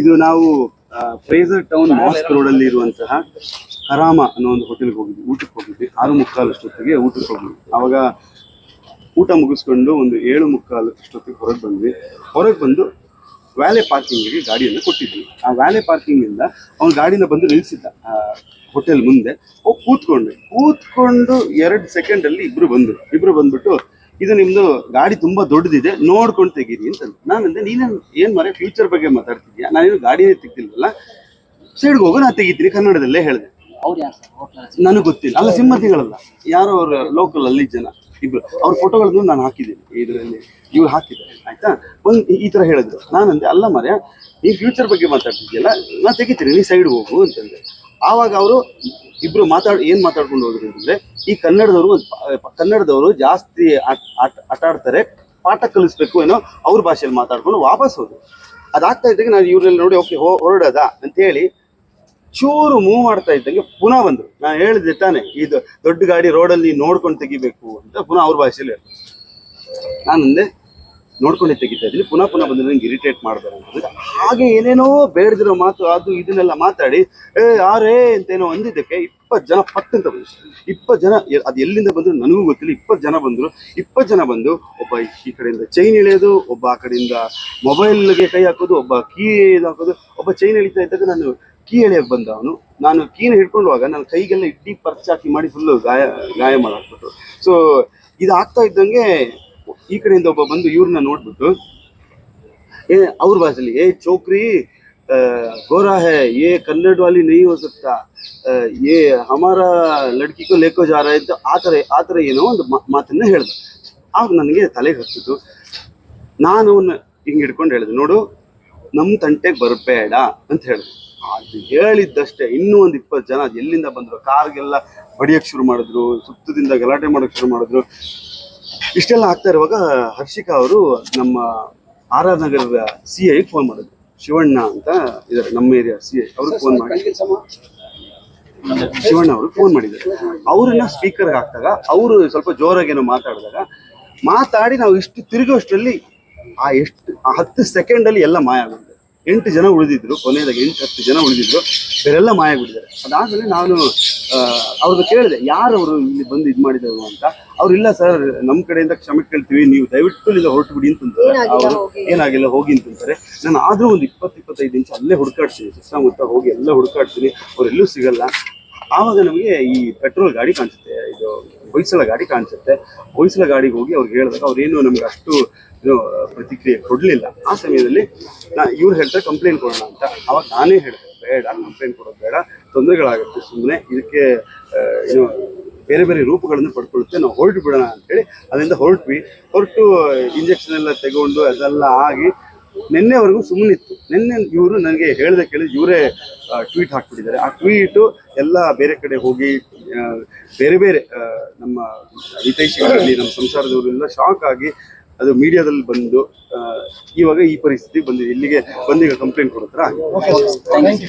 ಇದು ನಾವು Fraser town mask road ಅಲ್ಲಿ ಇರುವಂತಹ ಹರಾಮ ಅನ್ನೋ ಒಂದು ಹೋಟೆಲ್ಗೆ ಹೋಗಿದ್ವಿ, ಊಟಕ್ಕೆ ಹೋಗಿದ್ವಿ. ಆರು ಮುಕ್ಕಾಲು ಅಷ್ಟೊತ್ತಿಗೆ ಊಟಕ್ಕೆ ಹೋಗಿದ್ವಿ. ಅವಾಗ ಊಟ ಮುಗಿಸ್ಕೊಂಡು ಒಂದು ಏಳು ಮುಕ್ಕಾಲು ಅಷ್ಟೊತ್ತಿಗೆ ಹೊರಗೆ ಬಂದ್ವಿ. ಹೊರಗೆ ಬಂದು ವ್ಯಾಲೆ ಪಾರ್ಕಿಂಗಿಗೆ ಗಾಡಿಯನ್ನು ಕೊಟ್ಟಿದ್ವಿ. ಆ ವ್ಯಾಲೆ ಪಾರ್ಕಿಂಗ್ ಇಂದ ಅವ್ನ ಗಾಡಿನ ಬಂದು ನಿಲ್ಸಿದ್ದ ಹೋಟೆಲ್ ಮುಂದೆ. ಹೋಗಿ ಕೂತ್ಕೊಂಡ್ವಿ. ಕೂತ್ಕೊಂಡು ಎರಡು ಸೆಕೆಂಡ್ ಅಲ್ಲಿ ಇಬ್ರು ಬಂದ್ರು. ಇಬ್ರು ಬಂದ್ಬಿಟ್ಟು ಇದು ನಿಮ್ದು ಗಾಡಿ ತುಂಬಾ ದೊಡ್ಡದಿದೆ ನೋಡ್ಕೊಂಡು ತೆಗೀರಿ ಅಂತ ನಾನಂದೆ ನೀನೇನು ಏನ್ ಮರೆ ಫ್ಯೂಚರ್ ಬಗ್ಗೆ ಮಾತಾಡ್ತಿದ್ಯಾ? ನಾನೇನು ಗಾಡಿನೇ ತೆಗ್ದಿಲ್ವಲ್ಲ ಸೈಡ್ಗೆ ಹೋಗೋ ನಾ ತೆಗಿತೀನಿ ಕನ್ನಡದಲ್ಲೇ ಹೇಳಿದೆ. ನನಗೆ ಗೊತ್ತಿಲ್ಲ. ಅಲ್ಲ ಸಿಂಹತಿಗಳಲ್ಲ ಯಾರೋ ಅವ್ರ ಲೋಕಲ್ ಅಲ್ಲಿ ಜನ. ಇಬ್ರು. ಅವ್ರ ಫೋಟೋಗಳನ್ನು ನಾನು ಹಾಕಿದ್ದೀನಿ. ಇದರಲ್ಲಿ ಇವ್ರು ಹಾಕಿದ್ದಾರೆ. ಆಯ್ತಾ? ಒಂದ್ ಈ- ಈ ತರ ಹೇಳಿದ್ರು. ನಾನಂದೆ ಅಲ್ಲ ಮರ್ಯ ನೀ ಫ್ಯೂಚರ್ ಬಗ್ಗೆ ಮಾತಾಡ್ತಿದ್ಯಲ್ಲ ನಾ ತೆಗಿತೀನಿ ನೀ ಸೈಡ್ ಹೋಗು ಅಂತಂದೆ ಆವಾಗ ಅವರು ಇಬ್ರು ಮಾತಾಡ್, ಏನ್ ಮಾತಾಡ್ಕೊಂಡು ಹೋದ್ರು ಅಂತಂದ್ರೆ ಈ ಕನ್ನಡದವರು ಕನ್ನಡದವರು ಜಾಸ್ತಿ ಆಟ- ಆಡ್ತಾರೆ ಪಾಠ ಕಲಿಸ್ಬೇಕು ಏನೋ ಅವ್ರ ಭಾಷೆಯಲ್ಲಿ ಮಾತಾಡ್ಕೊಂಡು ವಾಪಸ್ ಹೋದ್ರು. ಅದಾಗ್ತಾ ಇದ್ದಂಗೆ ನಾನು ಇವ್ರಲ್ಲಿ ನೋಡಿ ಓಕೆ ಹೊರಡದ ಅಂತ ಹೇಳಿ ಚೂರು ಮೂವ್ ಮಾಡ್ತಾ ಇದ್ದಂಗೆ ಪುನಃ ಬಂದ್ರು. ನಾನು ಹೇಳಿದೆ ತಾನೆ ಇದು ದೊಡ್ಡ ಗಾಡಿ ರೋಡಲ್ಲಿ ನೋಡ್ಕೊಂಡು ತೆಗಿಬೇಕು ಅಂತ ಪುನಃ ಅವ್ರ ಭಾಷೆಯಲ್ಲಿ ನಾನು ನಾನಂದೆ ನೋಡ್ಕೊಂಡೆ ತೆಗಿತಾ ಇದ್ದೀನಿ. ಪುನಃ ಪುನಃ ಬಂದ್ರೆ ನಂಗೆ ಇರಿಟೇಟ್ ಮಾಡ್ತಾರೆ ಅಂತ ಹಾಗೆ ಏನೇನೋ ಬೇಡದಿರೋ ಮಾತು, ಅದು ಇದನ್ನೆಲ್ಲ ಮಾತಾಡಿ, ಏ, ಯಾರೇ ಅಂತ ಏನೋ ಅಂದಿದ್ದಕ್ಕೆ ಇಪ್ಪತ್ತು ಜನ ಪಟ್ಟಂತ ಬಂದ್ರು. ಇಪ್ಪತ್ತು ಜನ ಅದು ಎಲ್ಲಿಂದ ಬಂದ್ರು ನನಗೂ ಗೊತ್ತಿಲ್ಲ. ಇಪ್ಪತ್ತು ಜನ ಬಂದ್ರು. ಇಪ್ಪತ್ತು ಜನ ಬಂದು ಒಬ್ಬ ಈ ಕಡೆಯಿಂದ ಚೈನ್ ಎಳೆಯೋದು, ಒಬ್ಬ ಆ ಕಡೆಯಿಂದ ಮೊಬೈಲ್ಗೆ ಕೈ ಹಾಕೋದು, ಒಬ್ಬ ಕೀ ಹಾಕೋದು. ಒಬ್ಬ ಚೈನ್ ಎಳಿತಾ ಇದ್ದಾಗ ನಾನು ಕೀ ಎಳೆಯಕ್ಕೆ ಬಂದ ಅವನು. ನಾನು ಕೀನ ಹಿಡ್ಕೊಂಡುವಾಗ ನನ್ನ ಕೈಗೆಲ್ಲ ಇಡ್ಡಿ ಪರ್ಚಾಕಿ ಮಾಡಿ ಫುಲ್ಲು ಗಾಯ ಗಾಯ ಮಾಡಾಕ್ಬಿಟ್ಟು ಸೊ ಇದು ಆಗ್ತಾ ಇದ್ದಂಗೆ ಈ ಕಡೆಯಿಂದ ಒಬ್ಬ ಬಂದು ಇವ್ರನ್ನ ನೋಡ್ಬಿಟ್ಟು, ಏ, ಅವ್ರ ಭಾಷೆಲಿ, ಏ, ಚೋಕ್ರಿ ಗೋರಾ ಹೇ ಏ, ಕನ್ನಡ ವಾಲಿ ನೈ ಹೋ ಸಕ್ತಾ ಏ, ಹಮಾರ ಲಡ್ಕಿಗೂ ಲೇಖೋ ಜಾರ ಇದ್ದು, ಆ ಥರ ಆ ಥರ ಏನೋ ಒಂದು ಮಾತನ್ನ ಹೇಳ್ದೆ. ಆಗ ನನಗೆ ತಲೆಗೆ ಹಚ್ಚಿತು ನಾನು ಅವನ್ನ ಹಿಂಗೆ ಹಿಡ್ಕೊಂಡು ಹೇಳಿದೆ, ನೋಡು ನಮ್ಮ ತಂಟೆಗೆ ಬರಬೇಡ ಅಂತ ಹೇಳಿದೆ. ಅದು ಹೇಳಿದ್ದಷ್ಟೇ, ಇನ್ನೂ ಒಂದು ಇಪ್ಪತ್ತು ಜನ ಅದು ಎಲ್ಲಿಂದ ಬಂದರು, ಕಾರ್ಗೆಲ್ಲ ಬಡಿಯೋಕ್ಕೆ ಶುರು ಮಾಡಿದ್ರು, ಸುತ್ತದಿಂದ ಗಲಾಟೆ ಮಾಡೋಕ್ಕೆ ಶುರು ಮಾಡಿದ್ರು. ಇಷ್ಟೆಲ್ಲ ಆಗ್ತಾ ಇರುವಾಗ ಹರ್ಷಿಕಾ ಅವರು ನಮ್ಮ ಆರ್ ಆರ್ ನಗರದ ಸಿ ಐ ಫೋನ್ ಮಾಡಿದ್ರು. ಶಿವಣ್ಣ ಅಂತ ಇದಾರೆ ನಮ್ಮ ಏರಿಯಾ ಸಿ ಐ ಅವ್ರಿಗೆ ಫೋನ್ ಮಾಡಿ. ಶಿವಣ್ಣ ಅವರು ಫೋನ್ ಮಾಡಿದ್ದಾರೆ ಅವ್ರನ್ನ ಸ್ಪೀಕರ್ ಹಾಕಿದಾಗ, ಅವರು ಸ್ವಲ್ಪ ಜೋರಾಗಿ ಏನೋ ಮಾತಾಡಿದಾಗ, ಮಾತಾಡಿ ನಾವು ಇಷ್ಟು ತಿರುಗೋಷ್ಟರಲ್ಲಿ ಆ ಎಷ್ಟು, ಆ ಹತ್ತು ಸೆಕೆಂಡಲ್ಲಿ ಎಲ್ಲ ಮಾಯ ಆಗ್ಬಿಟ್ಟಿದೆ ಎಂಟು ಜನ ಉಳಿದಿದ್ರು ಕೊನೆಯದಾಗಿ ಎಂಟು ಹತ್ತು ಜನ ಉಳಿದಿದ್ರು ಬೇರೆಲ್ಲ ಮಾಯ ಬಿಟ್ಟಿದ್ದಾರೆ ಅದಾದ್ಮೇಲೆ ನಾನು ಅವ್ರದ್ದು ಕೇಳಿದೆ ಯಾರು ಅವರು ಇಲ್ಲಿ ಬಂದು ಇದು ಮಾಡಿದರು ಅಂತ. ಅವ್ರು ಇಲ್ಲ ಸರ್ ನಮ್ಮ ಕಡೆಯಿಂದ ಕ್ಷಮೆ ಕೇಳ್ತೀವಿ ನೀವು ದಯವಿಟ್ಟು ಇಲ್ಲಿಂದ ಹೊರಟು ಬಿಡಿ ಅಂತಂತಾರೆ ಅವರು ಏನಾಗಿಲ್ಲ ಹೋಗಿ ಅಂತಂತಾರೆ. ನಾನು ಆದರೂ ಒಂದು ಇಪ್ಪತ್ತು ಇಪ್ಪತ್ತೈದು ನಿಮಿಷ ಅಲ್ಲೇ ಹುಡುಕಾಡ್ತೀನಿ ಸುತ್ತಮುತ್ತ ಹೋಗಿ ಎಲ್ಲ ಹುಡುಕಾಡ್ತೀನಿ ಅವರೆಲ್ಲೂ ಸಿಗಲ್ಲ. ಆವಾಗ ನಮಗೆ ಈ ಪೆಟ್ರೋಲ್ ಗಾಡಿ ಕಾಣಿಸುತ್ತೆ ಇದು ಹೊಯ್ಸಳ ಗಾಡಿ ಕಾಣಿಸುತ್ತೆ. ಹೊಯ್ಸಳ ಗಾಡಿಗೆ ಹೋಗಿ ಅವ್ರಿಗೆ ಹೇಳಿದಾಗ ಅವ್ರೇನು ನಮ್ಗೆ ಅಷ್ಟು ಪ್ರತಿಕ್ರಿಯೆ ಕೊಡಲಿಲ್ಲ. ಆ ಸಮಯದಲ್ಲಿ ನಾ ಇವ್ರು ಹೇಳ್ತಾರೆ, ಕಂಪ್ಲೇಂಟ್ ಕೊಡೋಣ ಅಂತ. ಅವಾಗ ನಾನೇ ಹೇಳಿದೆ, ಬೇಡ, ಕಂಪ್ಲೇಂಟ್ ಕೊಡೋದು ಬೇಡ. ತೊಂದರೆಗಳಾಗುತ್ತೆ ಸುಮ್ಮನೆ ಇದಕ್ಕೆ ಏನು, ಬೇರೆ ಬೇರೆ ರೂಪಗಳನ್ನು ಪಡ್ಕೊಳ್ಳುತ್ತೆ. ನಾವು ಹೊರಟು ಬಿಡೋಣ ಅಂತೇಳಿ ಅದರಿಂದ ಹೊರಟ್ವಿ. ಹೊರಟು, ಇಂಜೆಕ್ಷನ್ ಎಲ್ಲ ತಗೊಂಡು ಅದೆಲ್ಲ ಆಗಿ ನಿನ್ನೆವರೆಗೂ ಸುಮ್ಮನಿತ್ತು ನಿನ್ನೆ ಇವರು ನನಗೆ ಹೇಳ್ದೆ ಕೇಳಿದ ಇವರೇ ಟ್ವೀಟ್ ಹಾಕ್ಬಿಟ್ಟಿದ್ದಾರೆ. ಆ ಟ್ವೀಟು ಎಲ್ಲ ಬೇರೆ ಕಡೆ ಹೋಗಿ ಬೇರೆ ಬೇರೆ ನಮ್ಮ ಹಿತೈಷಿಗಳಲ್ಲಿ ನಮ್ಮ ಸಂಸಾರದವರೆಲ್ಲ ಶಾಕ್ ಆಗಿ ಅದು ಮೀಡಿಯಾದಲ್ಲಿ ಬಂದು ಇವಾಗ ಈ ಪರಿಸ್ಥಿತಿ ಬಂದಿದೆ. ಇಲ್ಲಿಗೆ ಬಂದೀಗ ಕಂಪ್ಲೇಂಟ್ ಕೊಡತ್ರ ಥ್ಯಾಂಕ್ ಯು